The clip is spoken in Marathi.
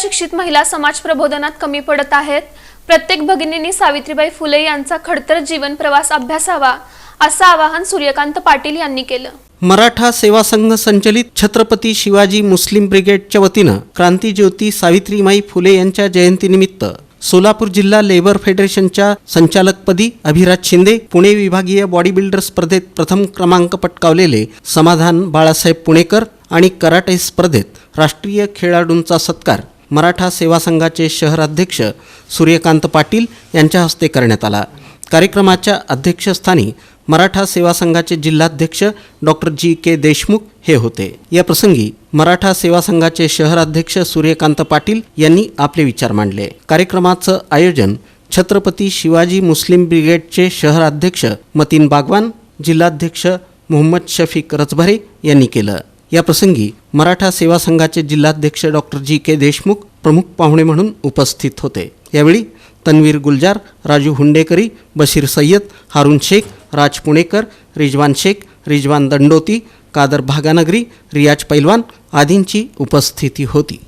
शिक्षित महिला समाज प्रबोधनात कमी पडत आहेत. प्रत्येक भगिनींनी सावित्रीबाई फुले यांचा खडतर जीवन प्रवास अभ्यासावा असं आवाहन सूर्यकांत पाटील यांनी केलं. मराठा सेवा संघ संचलित छत्रपती शिवाजी मुस्लिम ब्रिगेडच्या वतीनं क्रांतीज्योती सावित्रीमाई फुले यांच्या जयंतीनिमित्त सोलापूर जिल्हा लेबर फेडरेशनच्या संचालकपदी अभिराज शिंदे पुणे विभागीय बॉडी बिल्डर स्पर्धेत प्रथम क्रमांक पटकावलेले समाधान बाळासाहेब पुणेकर आणि कराटे स्पर्धेत राष्ट्रीय खेळाडूंचा सत्कार मराठा सेवा संघाचे शहराध्यक्ष सूर्यकांत पाटील यांच्या हस्ते करण्यात आला. कार्यक्रमाच्या अध्यक्षस्थानी मराठा सेवा संघाचे जिल्हाध्यक्ष डॉक्टर जी. के. देशमुख हे होते. या प्रसंगी मराठा सेवा संघाचे शहराध्यक्ष सूर्यकांत पाटील यांनी आपले विचार मांडले. कार्यक्रमाचं आयोजन छत्रपती शिवाजी मुस्लिम ब्रिगेडचे शहराध्यक्ष मतीन बागवान जिल्हाध्यक्ष मोहम्मद शफीक रचभरे यांनी केलं. या प्रसंगी मराठा सेवा संघाचे जिल्हाध्यक्ष डॉक्टर जी. के. देशमुख प्रमुख पाहुणे म्हणून उपस्थित होते. यावेळी तन्वीर गुलजार राजू हुंडेकरी बशीर सय्यद हारून शेख राज पुणेकर रिजवान शेख रिजवान दंडोती कादर भागानगरी रियाज पैलवान आदींची उपस्थिती होती.